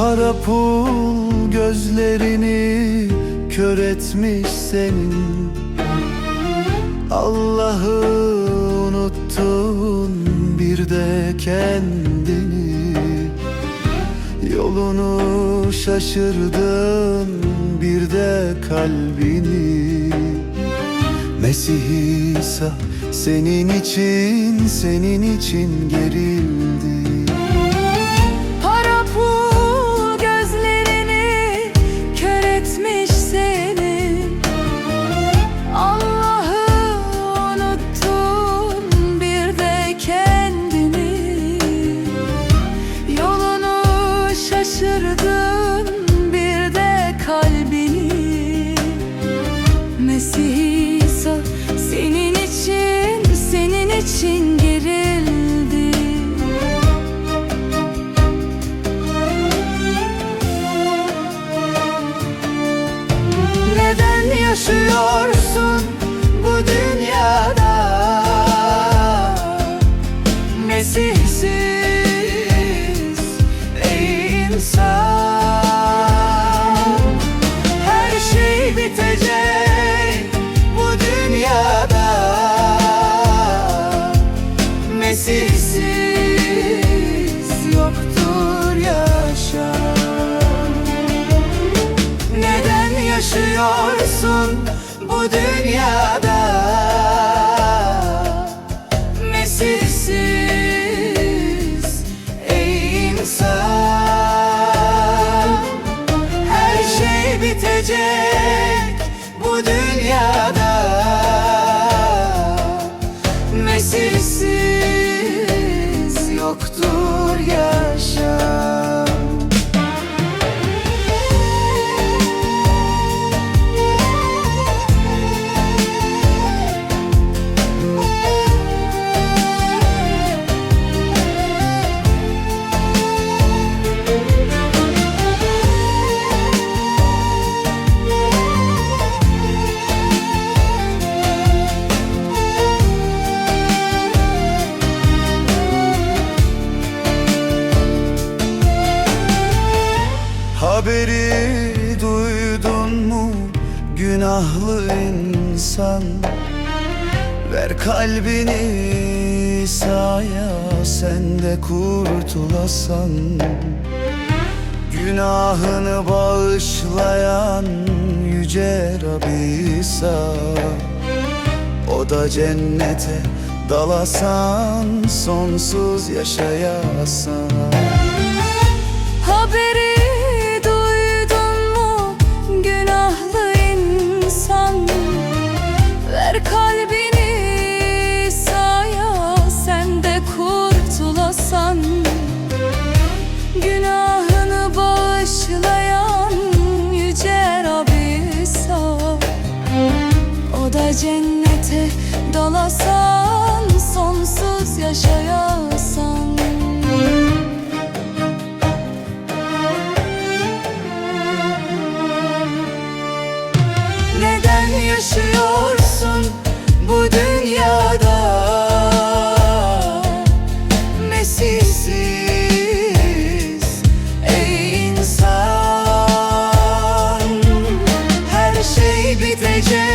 Kara pul gözlerini kör etmiş senin. Allah'ı unuttun bir de kendini. Yolunu şaşırdın bir de kalbini. Mesih İsa senin için senin için gerildi İsa senin için senin için gerildi. Neden yaşıyorsun bu dünyada bu dünyada Haberi duydun mu günahlı insan? Ver kalbini İsa'ya sen de kurtulasan. Günahını bağışlayan yüce Rabbi İsa. O da cennete dalasan sonsuz yaşayasan Asian.